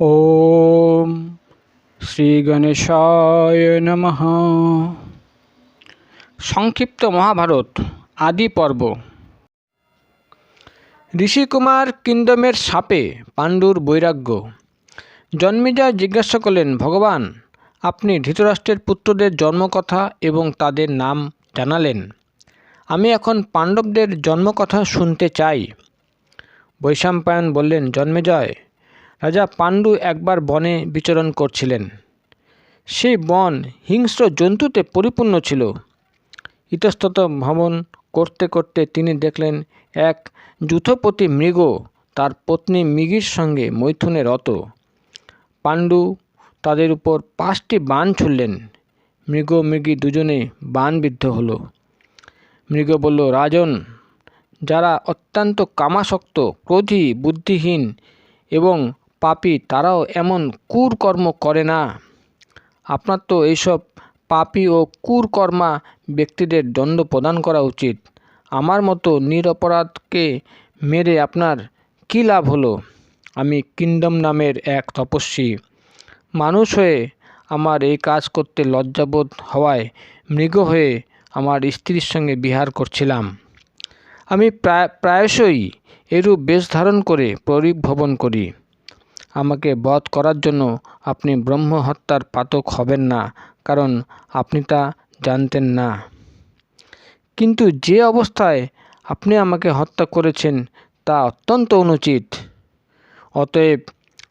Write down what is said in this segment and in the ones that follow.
ওম শ্রী গণেশায় নমঃ। সংক্ষিপ্ত মহাভারত, আদি পর্ব। ঋষিকুমার কিংডমের সাপে পাণ্ডুর বৈরাগ্য। জন্মেজয় জিজ্ঞাসা করলেন, ভগবান, আপনি ধৃতরাষ্ট্রের পুত্রদের জন্মকথা এবং তাদের নাম জানালেন। আমি এখন পাণ্ডবদের জন্মকথা শুনতে চাই। বৈশাম্পায়ন বললেন জন্মেজয় রাজা পাণ্ডু একবার বনে বিচরণ করছিলেন। সেই বন হিংস্র জন্তুতে পরিপূর্ণ ছিল। ইতস্তত ভ্রমণ করতে করতে তিনি দেখলেন এক যুথপতি মৃগ তার পত্নী মৃগীর সঙ্গে মৈথুনে রত। পাণ্ডু তাদের উপর পাঁচটি বান ছুড়লেন। মৃগ মৃগী দুজনে বাণবিদ্ধ হলো। মৃগ বলল, রাজন, যারা অত্যন্ত কামাসক্ত, ক্রোধী, বুদ্ধিহীন এবং পাপী তারাও এমন কুরকর্ম করে না। আপনার তো এইসব পাপী ও কুরকর্মা ব্যক্তিদের দণ্ড প্রদান করা উচিত। আমার মতো নিরপরাধকে মেরে আপনার কী লাভ হলো? আমি কিংডম নামের এক তপস্বী। মানুষ হয়ে আমার এই কাজ করতে লজ্জাবোধ হওয়ায় মৃগ হয়ে আমার স্ত্রীর সঙ্গে বিহার করছিলাম। আমি প্রায়, প্রায়শই এরূপ বেশ ধারণ করে পরিভ্রমণ করি। আমাকে বধ করার জন্য আপনি ব্রহ্ম হত্যার পাতক হবেন না, কারণ আপনি তা জানতেন না। কিন্তু যে অবস্থায় আপনি আমাকে হত্যা করেছেন, তা অত্যন্ত অনুচিত। অতএব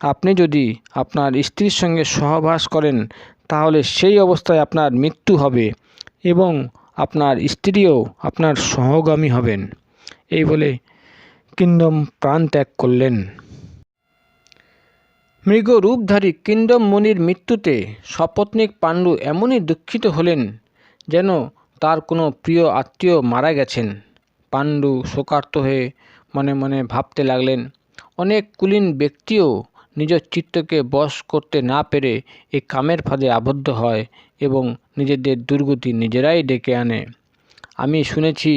আপনি যদি আপনার স্ত্রীর সঙ্গে সহবাস করেন, তাহলে সেই অবস্থায় আপনার মৃত্যু হবে এবং আপনার স্ত্রীও আপনার সহগামী হবেন। এই বলে কিংডম প্রাণ ত্যাগ করলেন। মৃগ রূপধারী কিন্দম মুনির মৃত্যুতে সপত্নিক পাণ্ডু এমনই দুঃখিত হলেন যেন তার কোনো প্রিয় আত্মীয় মারা গেছেন। পাণ্ডু শোকার্ত হয়ে মনে মনে ভাবতে লাগলেন, অনেক কুলীন ব্যক্তিও নিজ চিত্তকে বশ করতে না পেরে এই কামের ফাঁদে আবদ্ধ হয় এবং নিজেদের দুর্গতি নিজেরাই ডেকে আনে। আমি শুনেছি,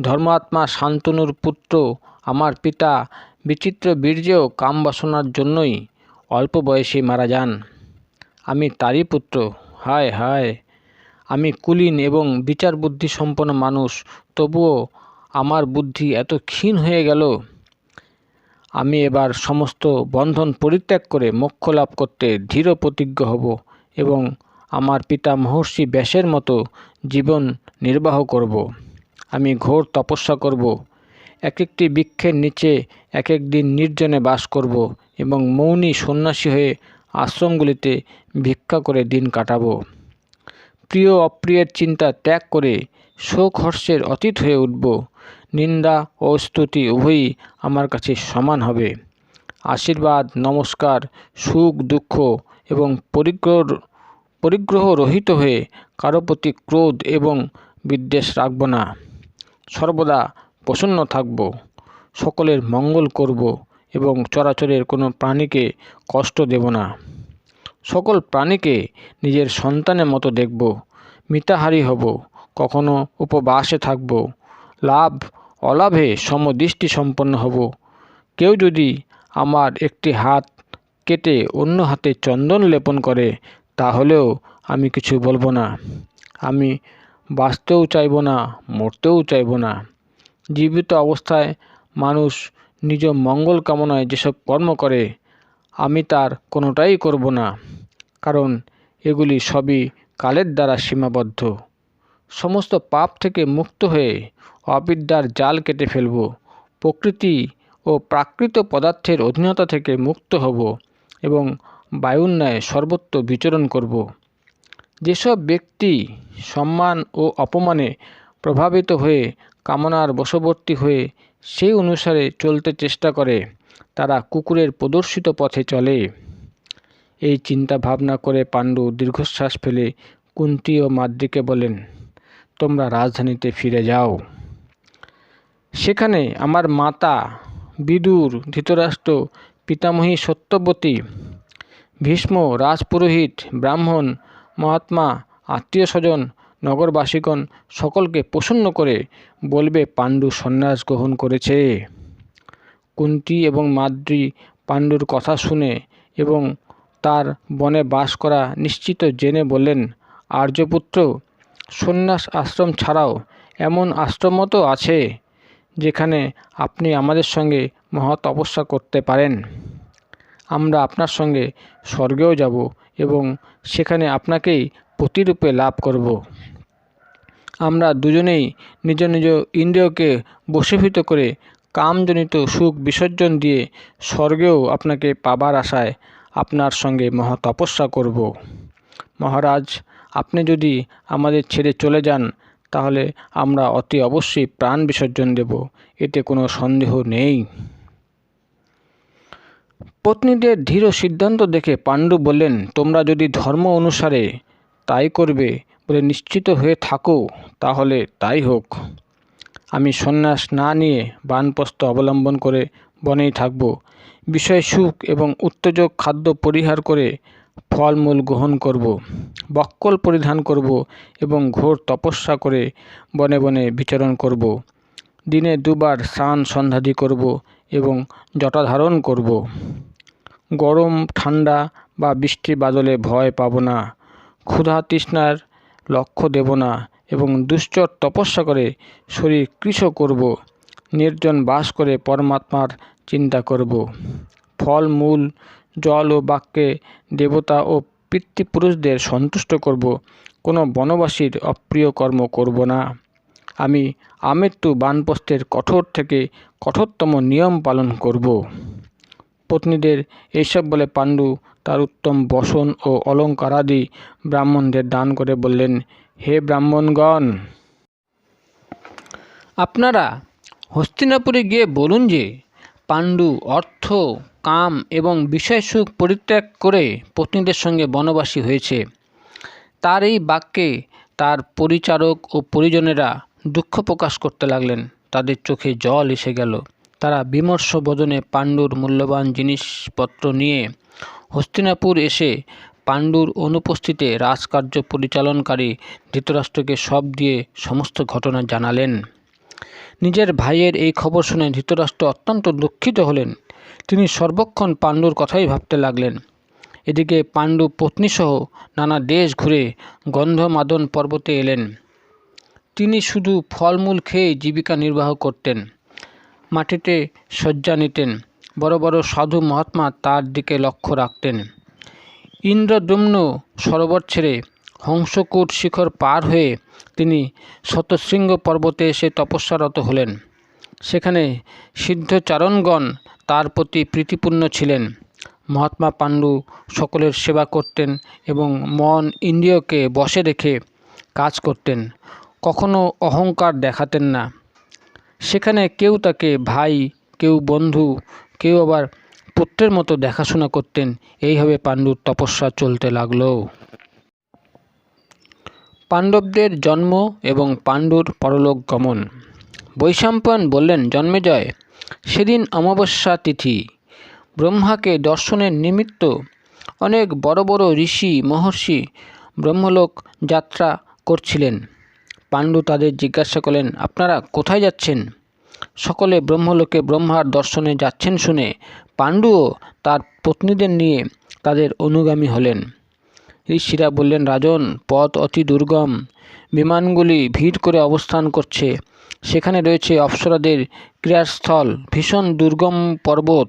ধর্মাত্মা শান্তনুর পুত্র, আমার পিতা বিচিত্র বীর্যেও কাম বাসনার জন্যই অল্প বয়সে মারা যান। আমি তারই পুত্র। হায় হায়। আমি কুলীন এবং বিচার বুদ্ধি সম্পন্ন মানুষ। তবুও আমার বুদ্ধি এত ক্ষীণ হয়ে গেল। আমি এবার সমস্ত বন্ধন পরিত্যাগ করে মোক্ষ লাভ করতে ধীর প্রতিজ্ঞ হব এবং আমার পিতা মহর্ষি ব্যাসের মতো জীবন নির্বাহ করব। আমি ঘোর তপস্যা করব। এক একটি বৃক্ষের নিচে এক এক দিন নির্জনে বাস করব এবং মৌনী সন্ন্যাসী হয়ে আশ্রমগুলিতে ভিক্ষা করে দিন কাটাবো। প্রিয় অপ্রিয়ের চিন্তা ত্যাগ করে শোক হর্ষের অতীত হয়ে উঠব। নিন্দা ও স্তুতি উভয়ই আমার কাছে সমান হবে। আশীর্বাদ, নমস্কার, সুখ, দুঃখ এবং পরিগ্রহ পরিগ্রহ রহিত হয়ে কারও প্রতি ক্রোধ এবং বিদ্বেষ রাখব না। সর্বদা প্রসন্ন থাকব। সকলের মঙ্গল করব এবং চরাচরের কোনো প্রাণীকে কষ্ট দেব না। সকল প্রাণীকে নিজের সন্তানের মতো দেখব, মিতাহারি হব, কখনো উপবাসে থাকব, লাভ, অলাভে সমদৃষ্টি সম্পন্ন হব। কেউ যদি আমার একটি হাত কেটে অন্য হাতে চন্দন লেপন করে, তাহলেও আমি কিছু বলব না। আমি বাঁচতেও চাইব না, মরতেও চাইব না। জীবিত অবস্থায় মানুষ নিজ মঙ্গল কামনায় যেসব কর্ম করে, আমি তার কোনোটাই করব না, কারণ এগুলি সবই কালের দ্বারা সীমাবদ্ধ। সমস্ত পাপ থেকে মুক্ত হয়ে অবিদ্যার জাল কেটে ফেলব, প্রকৃতি ও প্রাকৃত পদার্থের অধীনতা থেকে মুক্ত হব এবং বায়ুর ন্যায় সর্বত্র বিচরণ করব। যেসব ব্যক্তি সম্মান ও অপমানে প্রভাবিত হয়ে কামনার বশবর্তী হয়ে সেই অনুসারে চলতে চেষ্টা করে, তারা কুকুরের প্রদর্শিত পথে চলে। এই চিন্তা ভাবনা করে পাণ্ডু দীর্ঘশ্বাস ফেলে কুন্তি ও মাদ্রিকে বলেন, তোমরা রাজধানীতে ফিরে যাও। সেখানে আমার মাতা বিদুর ধৃতরাষ্ট্র পিতামহী সত্যবতী, ভীষ্ম রাজপুরোহিত ব্রাহ্মণ মহাত্মা আত্মীয় স্বজন নগরবাসীগণ সকলকে প্রসন্ন করে বলবে, পাণ্ডু সন্ন্যাস গ্রহণ করেছে। কুন্তি এবং মাদ্রি পাণ্ডুর কথা শুনে এবং তার বনে বাস করা নিশ্চিত জেনে বললেন, আর্যপুত্র, সন্ন্যাস আশ্রম ছাড়াও এমন আশ্রমও তো আছে, যেখানে আপনি আমাদের সঙ্গে মহা তপস্যা করতে পারেন। আমরা আপনার সঙ্গে স্বর্গেও যাব এবং সেখানে আপনাকেই প্রতিরূপে লাভ করব। আমরা দুজনেই নিজ নিজ ইন্দ্রিয়কে বশীভূত করে কামজনিত সুখ বিসর্জন দিয়ে স্বর্গেও আপনাকে পাবার আশায় আপনার সঙ্গে মহা তপস্যা করব। মহারাজ, আপনি যদি আমাদের ছেড়ে চলে যান, তাহলে আমরা অতি অবশ্যই প্রাণ বিসর্জন দেব। এতে কোনো সন্দেহ নেই। পত্নীদের ধীর সিদ্ধান্ত দেখে পাণ্ডু বললেন, তোমরা যদি ধর্ম অনুসারে তাই করবে বলে নিশ্চিত হয়ে থাকো, তাহলে তাই হোক। আমি সন্ন্যাস না নিয়ে বানপ্রস্থ অবলম্বন করে বনেই থাকব। বিষয় সুখ এবং উত্তেজক খাদ্য পরিহার করে ফলমূল গ্রহণ করব, বক্কল পরিধান করব এবং ঘোর তপস্যা করে বনে বনে বিচরণ করব। দিনে দুবার স্নান সন্ধ্যাদি করব এবং জটা ধারণ করব। গরম, ঠান্ডা বা বৃষ্টি বাদলে ভয় পাব না। ক্ষুধা তৃষ্ণার লক্ষ্য দেব না এবং দুশ্চর তপস্যা করে শরীর কৃশ করব, নির্জন বাস করে পরমাত্মার চিন্তা করব। ফল, মূল, জল ও বাক্যে দেবতা ও পিতৃপুরুষদের সন্তুষ্ট করব, কোনো বনবাসীর অপ্রিয় কর্ম করব না। আমি আমৃত্যু বানপ্রস্থের কঠোর থেকে কঠোরতম নিয়ম পালন করব। পত্নীদের এইসব বলে পাণ্ডু তার উত্তম বসন ও অলঙ্কারাদি ব্রাহ্মণদের দান করে বললেন, হে ব্রাহ্মণগণ, আপনারা হস্তিনাপুরে গিয়ে বলুন যে, পাণ্ডু অর্থ, কাম এবং বিষয় সুখ পরিত্যাগ করে পত্নীদের সঙ্গে বনবাসী হয়েছে। তার এই বাক্যে তার পরিচারক ও পরিজনেরা দুঃখ প্রকাশ করতে লাগলেন। তাদের চোখে জল এসে গেল। তারা বিমর্ষ বদনে পাণ্ডুর মূল্যবান জিনিসপত্র নিয়ে হস্তিনাপুর এসে পাণ্ডুর অনুপস্থিতিতে রাজকার্য পরিচালনকারী ধৃতরাষ্ট্রকে সব দিয়ে সমস্ত ঘটনা জানালেন। নিজের ভাইয়ের এই খবর শুনে ধৃতরাষ্ট্র অত্যন্ত দুঃখিত হলেন। তিনি সর্বক্ষণ পাণ্ডুর কথাই ভাবতে লাগলেন। এদিকে পাণ্ডু পত্নীসহ নানা দেশ ঘুরে গন্ধমাদন পর্বতে এলেন। তিনি শুধু ফলমূল খেয়ে জীবিকা নির্বাহ করতেন। মাটিতে শয্যা নিতেন। বড় বড় সাধু মহাত্মা তার দিকে লক্ষ্য রাখতেন। ইন্দ্রদম্ন সরোবর ছেড়ে হংসকূট শিখর পার হয়ে তিনি শতশৃঙ্গ পর্বতে এসে তপস্যারত হলেন। সেখানে সিদ্ধচারণগণ তার প্রতি প্রীতিপূর্ণ ছিলেন। মহাত্মা পাণ্ডু সকলের সেবা করতেন এবং মন ইন্দ্রিয়কে বসে রেখে কাজ করতেন। কখনো অহংকার দেখাতেন না। সেখানে কেউ তাকে ভাই, কেউ বন্ধু কেউ আবার পুত্রের মতো দেখাশোনা করতেন। এইভাবে পাণ্ডুর তপস্যা চলতে লাগল। পাণ্ডবদের জন্ম এবং পাণ্ডুর পরলোক গমন। বৈশাম্পায়ন বললেন জন্মেজয় সেদিন অমাবস্যা তিথি। ব্রহ্মাকে দর্শনের নিমিত্ত অনেক বড় বড় ঋষি, মহর্ষি, ব্রহ্মলোক যাত্রা করছিলেন। পাণ্ডু তাদের জিজ্ঞাসা করলেন, আপনারা কোথায় যাচ্ছেন? সকলে ব্রহ্মলোকে ব্রহ্মার দর্শনে যাচ্ছেন শুনে পাণ্ডুও তার পত্নীদের নিয়ে তাদের অনুগামী হলেন। ঋষিরা বললেন, রাজন, পথ অতি দুর্গম। বিমানগুলি ভিড় করে অবস্থান করছে। সেখানে রয়েছে অপ্সরাদের ক্রীড়াস্থল। ভীষণ দুর্গম পর্বত,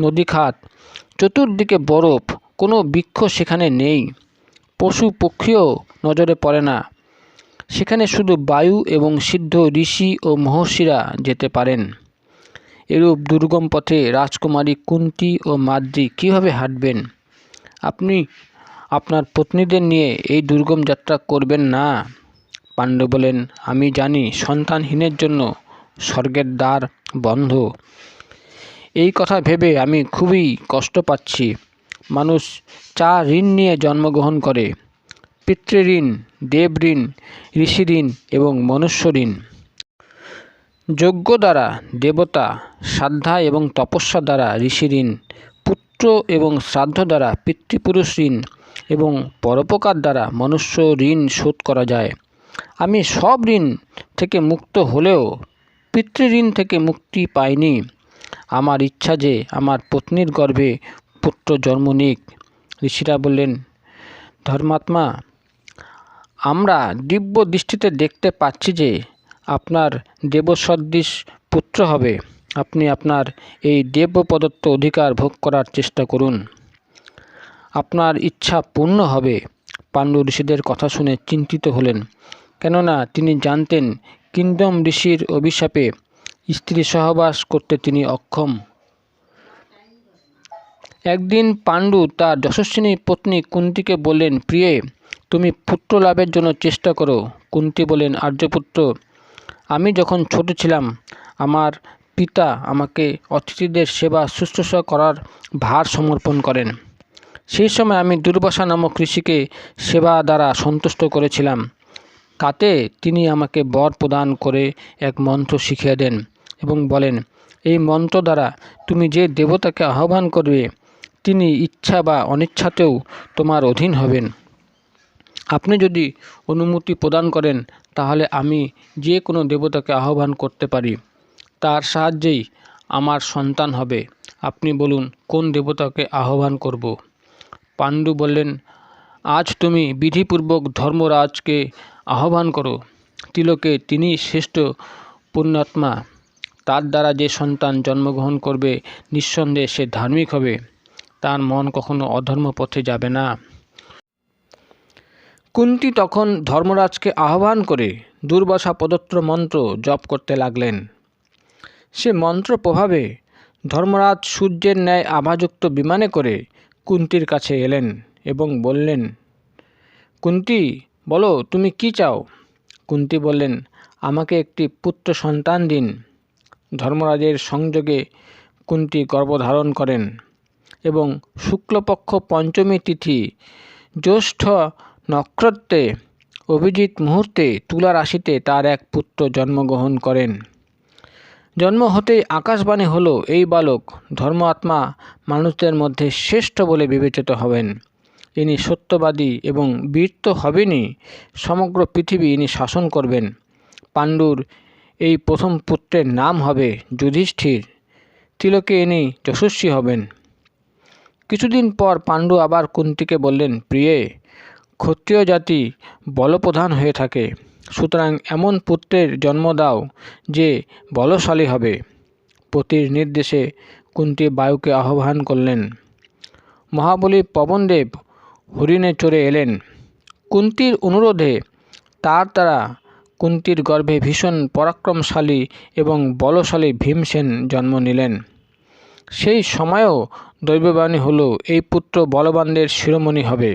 নদীখাত। চতুর্দিকে বরফ। কোনো বৃক্ষ সেখানে নেই। পশু পক্ষীও নজরে পড়ে না। সেখানে শুধু বায়ু এবং সিদ্ধ ঋষি ও মহর্ষিরা যেতে পারেন। এরূপ দুর্গম পথে রাজকুমারী কুন্তি ও মাদ্রি কীভাবে হাঁটবেন? আপনি আপনার পত্নীদের নিয়ে এই দুর্গম যাত্রা করবেন না? পাণ্ডু বলেন, আমি জানি সন্তানহীনের জন্য স্বর্গের দ্বার বন্ধ। এই কথা ভেবে আমি খুবই কষ্ট পাচ্ছি। মানুষ চা ঋণ নিয়ে জন্মগ্রহণ করে। পিতৃঋণ দেব ঋণ, ঋষি ঋণ এবং মনুষ্য ঋণ। যজ্ঞ দ্বারা দেবতা, শ্রাদ্ধা এবং তপস্যা দ্বারা ঋষি ঋণ, পুত্র এবং শ্রাদ্ধ দ্বারা পিতৃপুরুষ ঋণ এবং পরোপকার দ্বারা মনুষ্য ঋণ শোধ করা যায়। আমি সব ঋণ থেকে মুক্ত হলেও পিতৃঋণ থেকে মুক্তি পাইনি। আমার ইচ্ছা যে আমার পত্নীর গর্ভে পুত্র জন্ম নিক। ঋষিরা বললেন, ধর্মাত্মা আমরা দিব্য দৃষ্টিতে দেখতে পাচ্ছি যে আপনার দেবসদৃশ পুত্র হবে। আপনি আপনার এই দেব প্রদত্ত অধিকার ভোগ করার চেষ্টা করুন। আপনার ইচ্ছা পূর্ণ হবে। পাণ্ডু ঋষিদের কথা শুনে চিন্তিত হলেন, কেননা তিনি জানতেন কিংডম ঋষির অভিশাপে স্ত্রী সহবাস করতে তিনি অক্ষম। একদিন পাণ্ডু তার যশস্বিনী পত্নী কুন্তিকে বললেন, প্রিয়ে তুমি পুত্র লাভের জন্য চেষ্টা করো, কুন্তি বলেন আর্যপুত্র। আমি যখন ছোট ছিলাম, আমার পিতা আমাকে অতিথিদের সেবা শুশ্রূষা করার ভার সমর্পণ করেন। সেই সময় আমি দুর্বাসা নামক ঋষিকে সেবা দ্বারা সন্তুষ্ট করেছিলাম। তাতে তিনি আমাকে বর প্রদান করে এক মন্ত্র শিখিয়ে দেন এবং বলেন, এই মন্ত্র দ্বারা তুমি যে দেবতাকে আহ্বান করবে, তিনি ইচ্ছা বা অনিচ্ছাতেও তোমার অধীন হবেন। আপনি যদি অনুমতি প্রদান করেন, তাহলে আমি যে কোনো দেবতাকে আহ্বান করতে পারি। তার সাহায্যেই আমার সন্তান হবে। আপনি বলুন, কোন দেবতাকে আহ্বান করব? পাণ্ডু বললেন, আজ তুমি বিধিপূর্বক ধর্মরাজকে আহ্বান করো। তিলকে তিনি শ্রেষ্ঠ পুণ্যাত্মা। তার দ্বারা যে সন্তান জন্মগ্রহণ করবে, নিঃসন্দেহে সে ধার্মিক হবে। তার মন কখনো অধর্ম পথে যাবে না। কুন্তি তখন ধর্মরাজকে আহ্বান করে দুর্বাসা প্রদত্ত মন্ত্র জপ করতে লাগলেন। সে মন্ত্র প্রভাবে ধর্মরাজ সূর্যের ন্যায় আভাযুক্ত বিমানে করে কুন্তির কাছে এলেন এবং বললেন, কুন্তি, বলো তুমি কি চাও? কুন্তি বললেন, আমাকে একটি পুত্র সন্তান দিন। ধর্মরাজের সংযোগে কুন্তি গর্ভধারণ করেন এবং শুক্লপক্ষ পঞ্চমী তিথি জ্যৈষ্ঠ নক্ষত্রে অভিজিৎ মুহূর্তে তুলা রাশিতে তার এক পুত্র জন্মগ্রহণ করেন। জন্ম হতেই আকাশবাণী হলো, এই বালক ধর্ম আত্মা মানুষদের মধ্যে শ্রেষ্ঠ বলে বিবেচিত হবেন। ইনি সত্যবাদী এবং বীর তো হবেনই। সমগ্র পৃথিবী ইনি শাসন করবেন। পাণ্ডুর এই প্রথম পুত্রের নাম হবে যুধিষ্ঠির। তিলকে ইনি যশস্বী হবেন। কিছুদিন পর পাণ্ডু আবার কুন্তিকে বললেন, প্রিয়ে ক্ষত্রিয় জাতি বলপ্রধান হয়ে থাকে। সুতরাং এমন পুত্রের জন্ম দাও যে বলশালী হবে। পতির নির্দেশে কুন্তি বায়ুকে আহ্বান করলেন। মহাবলী পবনদেব হরিণে চড়ে এলেন। কুন্তির অনুরোধে তার তারা কুন্তির গর্ভে ভীষণ পরাক্রমশালী এবং বলশালী ভীমসেন জন্ম নিলেন। সেই সময়েও দৈববাণী হলো, এই পুত্র বলবানদের শিরোমণি হবে।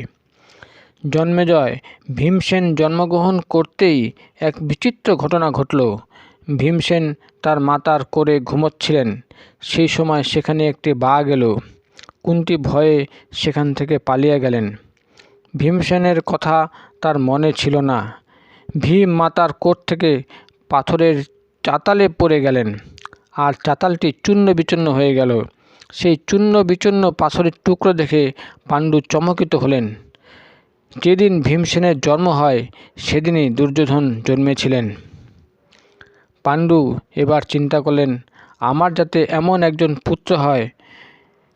জন্মেজয় ভীমসেন জন্মগ্রহণ করতেই এক বিচিত্র ঘটনা ঘটল। ভীমসেন তার মাতার করে ঘুমোচ্ছিলেন। সেই সময় সেখানে একটি বাঘ এলো। কুন্তি ভয়ে সেখান থেকে পালিয়ে গেলেন। ভীমসেনের কথা তার মনে ছিল না। ভীম মাতার কোট থেকে পাথরের চাতালে পড়ে গেলেন। আর চাতালটি চূর্ণ বিচূর্ণ হয়ে গেল। সেই চূর্ণ বিচূর্ণ পাথরের টুকরো দেখে পাণ্ডু চমকিত হলেন। যেদিন ভীমসেনের জন্ম হয়, সেদিনই দুর্যোধন জন্মেছিলেন। পাণ্ডু এবার চিন্তা করলেন, আমার যাতে এমন একজন পুত্র হয়,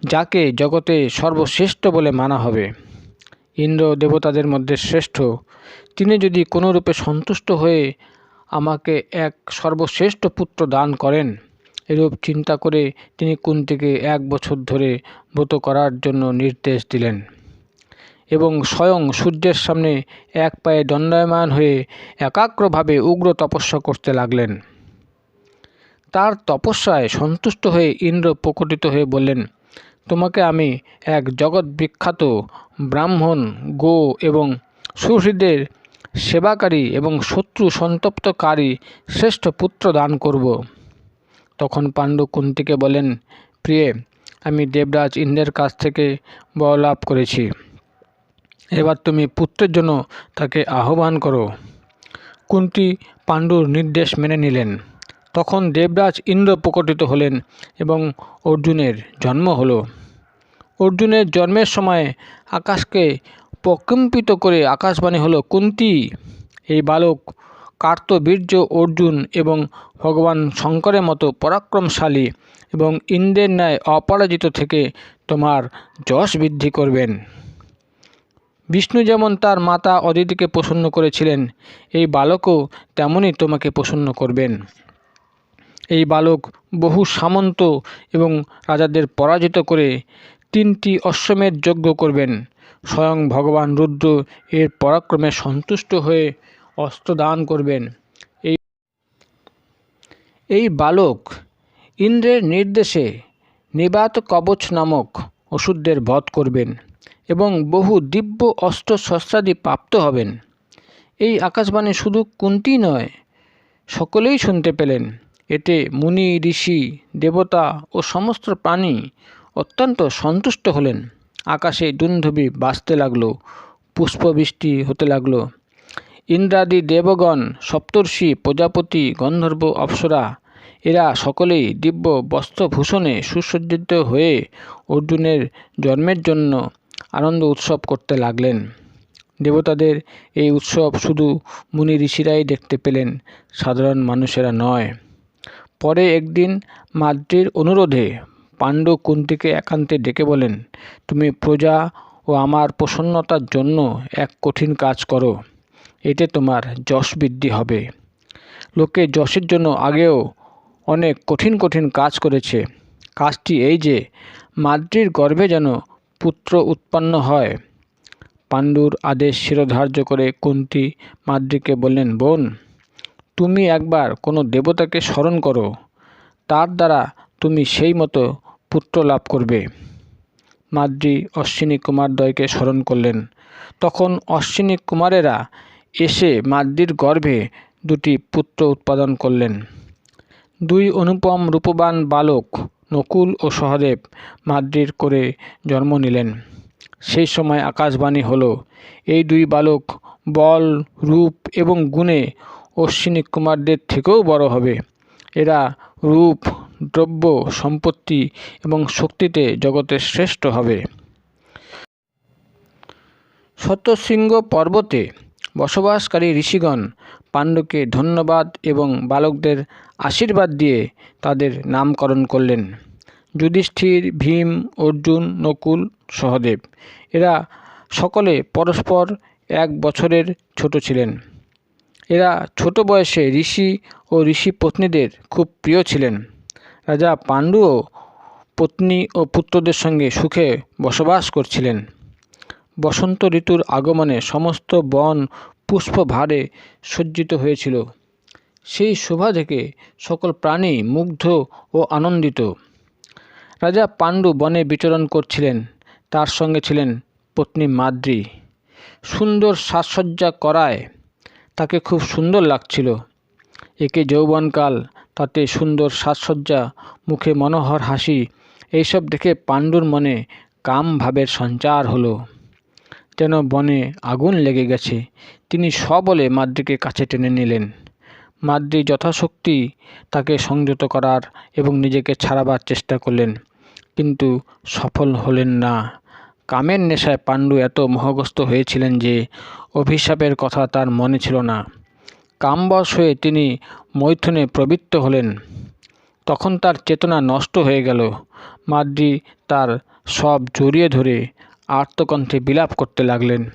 যাকে জগতে সর্বশ্রেষ্ঠ বলে মানা হবে। ইন্দ্র দেবতাদের মধ্যে শ্রেষ্ঠ। তিনি যদি কোনোরূপে সন্তুষ্ট হয়ে আমাকে এক সর্বশ্রেষ্ঠ পুত্র দান করেন, এরূপ চিন্তা করে তিনি কুন্তিকে এক বছর ধরে ব্রত করার জন্য নির্দেশ দিলেন। এবং স্বয়ং সূর্যের সামনে এক পায়ে দণ্ডায়মান হয়ে একাগ্রভাবে উগ্র তপস্যা করতে লাগলেন। তার তপস্যায় সন্তুষ্ট হয়ে ইন্দ্র প্রকটিত হয়ে বললেন, তোমাকে আমি এক জগৎ বিখ্যাত ব্রাহ্মণ, গো এবং সুহৃদের সেবাকারী এবং শত্রু সন্তপ্তকারী শ্রেষ্ঠ পুত্র দান করব। তখন পাণ্ডু কুন্তিকে বলেন প্রিয়ে, আমি দেবরাজ ইন্দ্রের কাছ থেকে বলাপ করেছি। এবার তুমি পুত্রের জন্য তাকে আহ্বান করো। কুন্তি পাণ্ডুর নির্দেশ মেনে নিলেন। তখন দেবরাজ ইন্দ্র প্রকটিত হলেন এবং অর্জুনের জন্ম হলো। অর্জুনের জন্মের সময় আকাশকে প্রকম্পিত করে আকাশবাণী হলো, কুন্তি, এই বালক কার্তবীর্য অর্জুন এবং ভগবান শঙ্করের মতো পরাক্রমশালী এবং ইন্দ্রের ন্যায় অপরাজিত থেকে তোমার যশ বৃদ্ধি করবেন। বিষ্ণু যেমন তার মাতা অদিতিকে প্রসন্ন করেছিলেন, এই বালকও তেমনই তোমাকে প্রসন্ন করবেন। এই বালক বহু সামন্ত এবং রাজাদের পরাজিত করে তিনটি অশ্বমেধ যজ্ঞ করবেন। স্বয়ং ভগবান রুদ্র এর পরাক্রমে সন্তুষ্ট হয়ে অস্ত্র দান করবেন। এই এই বালক ইন্দ্রের নির্দেশে নিবাত কবচ নামক ওষুধদের বধ করবেন। এবং বহু দিব্য অস্ত্র শস্ত্রাদি প্রাপ্ত হবেন। এই আকাশবাণী শুধু কুন্তি নয়, সকলেই শুনতে পেলেন। এতে মুনি, ঋষি, দেবতা ও সমস্ত প্রাণী অত্যন্ত সন্তুষ্ট হলেন। আকাশে দুন্ধবি বাঁচতে লাগল, পুষ্পবৃষ্টি হতে লাগল। ইন্দ্রাদি দেবগণ, সপ্তর্ষি, প্রজাপতি, গন্ধর্ব অপ্সরা, এরা সকলেই দিব্য বস্ত্রভূষণে সুসজ্জিত হয়ে অর্জুনের জন্মের জন্য আনন্দ উৎসব করতে লাগলেন। দেবতাদের এই উৎসব শুধু মুনি ঋষিরাই দেখতে পেলেন, সাধারণ মানুষেরা নয়। পরে একদিন মাদ্রির অনুরোধে পাণ্ডু কুন্তিকে একান্তে ডেকে বলেন, তুমি প্রজা ও আমার প্রসন্নতার জন্য এক কঠিন কাজ করো, এতে তোমার যশ বৃদ্ধি হবে। লোকে যশের জন্য আগেও অনেক কঠিন কঠিন কাজ করেছে। কাজটি এই যে মাদ্রির গর্ভে যেন পুত্র উৎপন্ন হয়। পাণ্ডুর আদেশ শিরোধার্য করে কুন্তি মাদ্রিকে বললেন, বোন, তুমি একবার কোনো দেবতাকে স্মরণ করো। তার দ্বারা তুমি সেই মতো পুত্র লাভ করবে। মাদ্রি অশ্বিনী কুমারদ্বয়কে স্মরণ করলেন। তখন অশ্বিনী কুমারেরা এসে মাদ্রির গর্ভে দুটি পুত্র উৎপাদন করলেন। দুই অনুপম রূপবান বালক নকুল ও সহদেব মাদ্রির করে জন্ম নিলেন। সেই সময় আকাশবাণী হলো, এই দুই বালক বল, রূপ এবং গুণে অশ্বিনী কুমারদের থেকেও বড় হবে। এরা রূপ, দ্রব্য, সম্পত্তি এবং শক্তিতে জগতের শ্রেষ্ঠ হবে। সত্যশৃঙ্গ পর্বতে বসবাসকারী ঋষিগণ পাণ্ডুকে ধন্যবাদ এবং বালকদের আশীর্বাদ দিয়ে তাদের নামকরণ করলেন। যুধিষ্ঠির, ভীম, অর্জুন, নকুল, সহদেব, এরা সকলে পরস্পর এক বছরের ছোট ছিলেন। এরা ছোট বয়সে ঋষি ও ঋষি পত্নীদের খুব প্রিয় ছিলেন। রাজা পাণ্ডুও পত্নী ও পুত্রদের সঙ্গে সুখে বসবাস করছিলেন। বসন্ত ঋতুর আগমনে সমস্ত বন পুষ্পভারে সজ্জিত হয়েছিল। সেই শোভা দেখে সকল প্রাণী মুগ্ধ ও আনন্দিত। রাজা পাণ্ডু বনে বিচরণ করছিলেন, তার সঙ্গে ছিলেন পত্নী মাদ্রি। সুন্দর সাজসজ্জা করায় তাকে খুব সুন্দর লাগছিল। একে যৌবনকাল, তাতে সুন্দর সাজসজ্জা, মুখে মনোহর হাসি, এইসব দেখে পাণ্ডুর মনে কাম ভাবের সঞ্চার হলো। যেন বনে আগুন লেগে গেছে, তিনি সবলে মাদ্রিকে কাছে টেনে নিলেন। মাদ্রি যথাশক্তি তাকে সংযত করার এবং নিজেকে ছাড়াবার চেষ্টা করলেন। কিন্তু সফল হলেন না। কামের নেশায় পাণ্ডু এত মোহগ্রস্ত হয়েছিলেন যে অভিশাপের কথা তার মনে ছিল না। কামবশ হয়ে তিনি মৈথুনে প্রবৃত্ত হলেন। তখন তার চেতনা নষ্ট হয়ে গেল। মাদ্রি তার সব জড়িয়ে ধরে আর্তকণ্ঠে বিলাপ করতে লাগলেন।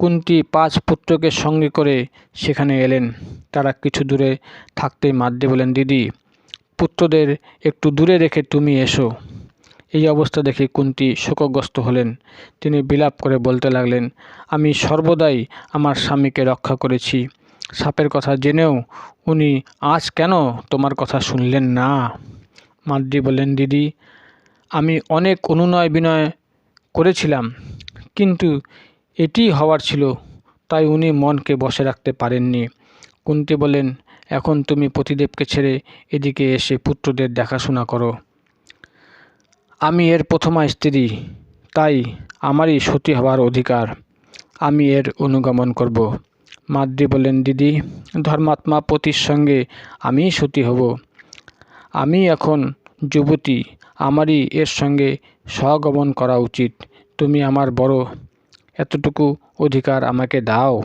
কুন্তি পাঁচ পুত্রকে সঙ্গে করে সেখানে এলেন? তারা কিছু দূরে থাকতে মাদ্রি বলেন দিদি, পুত্রদের একটু দূরে রেখে তুমি এসো। এই অবস্থা দেখে কুন্তি শোকগ্রস্ত হলেন। তিনি বিলাপ করে বলতে লাগলেন, আমি সর্বদাই আমার স্বামীকে রক্ষা করেছি। সাপের কথা জেনেও উনি আজ কেন তোমার কথা শুনলেন না? মাদ্রি বললেন, দিদি, আমি অনেক অনুনয় বিনয় করেছিলাম, কিন্তু এটি হওয়ার ছিল, তাই উনি মনকে বসে রাখতে পারেননি। কুন্তি বলেন এখন তুমি পতিদেবকে ছেড়ে এদিকে এসে পুত্রদের দেখাশোনা করো। আমি এর প্রথমা স্ত্রী, তাই আমারই সতী হওয়ার অধিকার। আমি এর অনুগমন করব। মাদ্রি বলেন দিদি, ধর্মাত্মা পতির সঙ্গে আমি সতী হব। আমি এখন যুবতী, আমারই এর সঙ্গে সহগমন করা উচিত। তুমি আমার বড় এতটুকু অধিকার আমাকে দাও।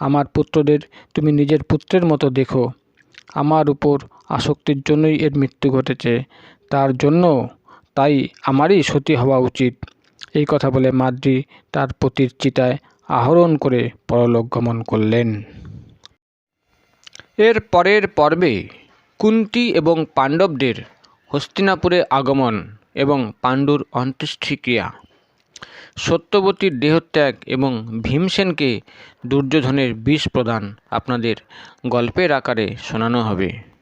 আমার পুত্রদের তুমি নিজের পুত্রের মতো দেখো। আমার উপর আসক্তির জন্যই এর মৃত্যু ঘটেছে। তার জন্য তাই আমারই সতী হওয়া উচিত। এই কথা বলে মাদ্রি তার পতির চিতায় আহরণ করে পরলোক গমন করলেন। এর পরের পর্বে কুন্তি এবং পাণ্ডবদের হস্তিনাপুরে আগমন এবং পাণ্ডুর অন্ত্যেষ্টিক্রিয়া। সত্যবতীর দেহত্যাগ এবং ভীমসেনকে দুর্যোধনের বিষ প্রদান আপনাদের গল্পের আকারে শোনানো হবে।